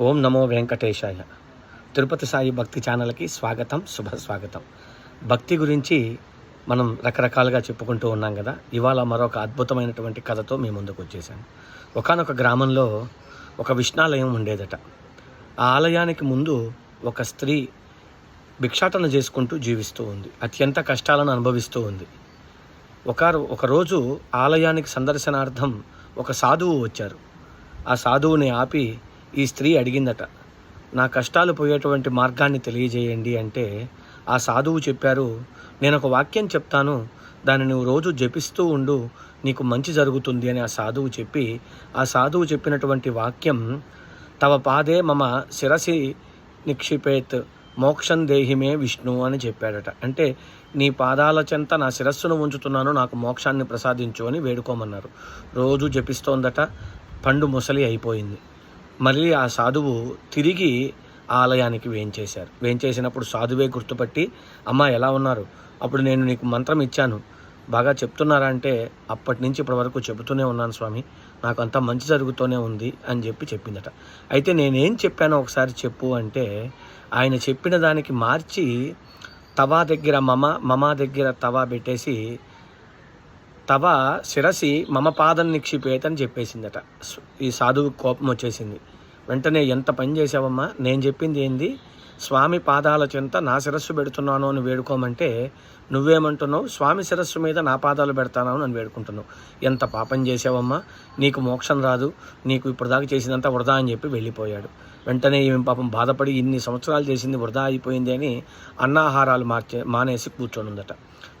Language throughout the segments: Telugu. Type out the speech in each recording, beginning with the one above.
ఓం నమో వెంకటేశాయ. తిరుపతి సాయి భక్తి ఛానల్కి స్వాగతం శుభ స్వాగతం. భక్తి గురించి మనం రకరకాలుగా చెప్పుకుంటూ ఉన్నాం కదా ఇవాళ మరొక అద్భుతమైనటువంటి కథతో మీ ముందుకు వచ్చేసాను ఒకానొక గ్రామంలో ఒక విష్ణాలయం ఉండేదట. ఆ ఆలయానికి ముందు ఒక స్త్రీ భిక్షాటన చేసుకుంటూ జీవిస్తూ ఉంది. అత్యంత కష్టాలను అనుభవిస్తూ ఉంది. ఒక ఒకరోజు ఆలయానికి సందర్శనార్థం ఒక సాధువు వచ్చారు. ఆ సాధువుని ఆపి ఈ స్త్రీ అడిగిందట నా కష్టాలు పోయేటువంటి మార్గాన్ని తెలియజేయండి అంటే ఆ సాధువు చెప్పారు నేను ఒక వాక్యం చెప్తాను దాన్ని నువ్వు రోజు జపిస్తూ ఉండు నీకు మంచి జరుగుతుంది అని ఆ సాధువు చెప్పి ఆ సాధువు చెప్పినటువంటి వాక్యం తవ పాదే మమ శిరసి నిక్షిపేత్ మోక్షం దేహిమే విష్ణు అని చెప్పాడట. అంటే నీ పాదాల చెంత నా శిరస్సును ఉంచుతున్నాను నాకు మోక్షాన్ని ప్రసాదించు అని వేడుకోమన్నారు. రోజు జపిస్తోందట పండు ముసలి అయిపోయింది. మళ్ళీ ఆ సాధువు తిరిగి ఆలయానికి వేంచేశారు వేయించేసినప్పుడు సాధువే గుర్తుపట్టి అమ్మ ఎలా ఉన్నారు? అప్పుడు నేను నీకు మంత్రం ఇచ్చాను. బాగా చెప్తున్నారా అంటే అప్పటి నుంచి ఇప్పటి వరకు చెబుతూనే ఉన్నాను స్వామి. నాకు అంతా మంచి జరుగుతూనే ఉంది అని చెప్పి చెప్పిందట. అయితే నేనేం చెప్పానో ఒకసారి చెప్పు అంటే ఆయన చెప్పిన దానికి మార్చి తవా దగ్గర మమ మమ దగ్గర తవా పెట్టేసి తవ శిరసి మమ పాదం నిక్షిపేతని చెప్పేసిందట. ఈ సాధువు కోపం వచ్చేసింది. వెంటనే ఎంత పని చేసావమ్మా నేను చెప్పింది ఏంది? స్వామి పాదాల చెంత నా శిరస్సు పెడుతున్నాను అని వేడుకోమంటే నువ్వేమంటున్నావు? స్వామి శిరస్సు మీద నా పాదాలు పెడతాను అని వేడుకుంటున్నావు. ఎంత పాపం చేసావమ్మా నీకు మోక్షం రాదు. నీకు ఇప్పుడు దాకా చేసిందంతా వృధా అని చెప్పి వెళ్ళిపోయాడు. వెంటనే ఈమె పాపం బాధపడి ఇన్ని సంవత్సరాలు చేసింది వృధా అయిపోయింది అని అన్నాహారాలు మార్చే మానేసి కూర్చొని ఉందట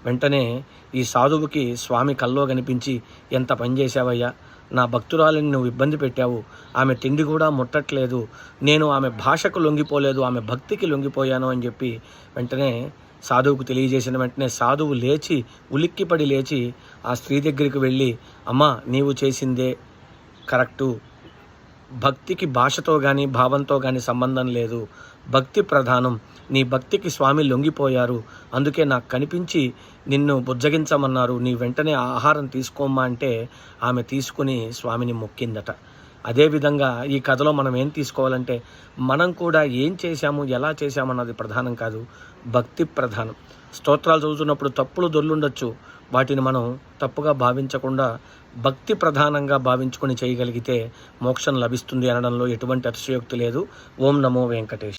వెంటనే ఈ సాధువుకి స్వామి కల్లో కనిపించి ఎంత పని చేశావయ్యా? నా భక్తురాలిని నువ్వు ఇబ్బంది పెట్టావు. ఆమె తిండి కూడా ముట్టట్లేదు. నేను ఆమె భాషకు లొంగిపోలేదు. ఆమె భక్తికి లొంగిపోయాను అని చెప్పి వెంటనే సాధువుకు తెలియజేసిన వెంటనే సాధువు లేచి ఉలిక్కిపడి లేచి ఆ స్త్రీ దగ్గరికి వెళ్ళి అమ్మా నీవు చేసిందే కరెక్టు. భక్తికి భాషతో కానీ భావంతో కానీ సంబంధం లేదు. భక్తి ప్రధానం. నీ భక్తికి స్వామి లొంగిపోయారు. అందుకే నాకు కనిపించి నిన్ను బుజ్జగించమన్నారు. నీ వెంటనే ఆహారం తీసుకోమ్మా అంటే ఆమె తీసుకుని స్వామిని మొక్కిందట. అదేవిధంగా ఈ కథలో మనం ఏం తీసుకోవాలంటే మనం కూడా ఏం చేశాము ఎలా చేశామన్నది ప్రధానం కాదు భక్తి ప్రధానం. స్తోత్రాలు చదువుతున్నప్పుడు తప్పులు దొర్లుండొచ్చు. వాటిని మనం తప్పుగా భావించకుండా భక్తి ప్రధానంగా భావించుకొని చేయగలిగితే మోక్షం లభిస్తుంది అనడంలో ఎటువంటి అతిశయోక్తి లేదు. ఓం నమో వెంకటేష్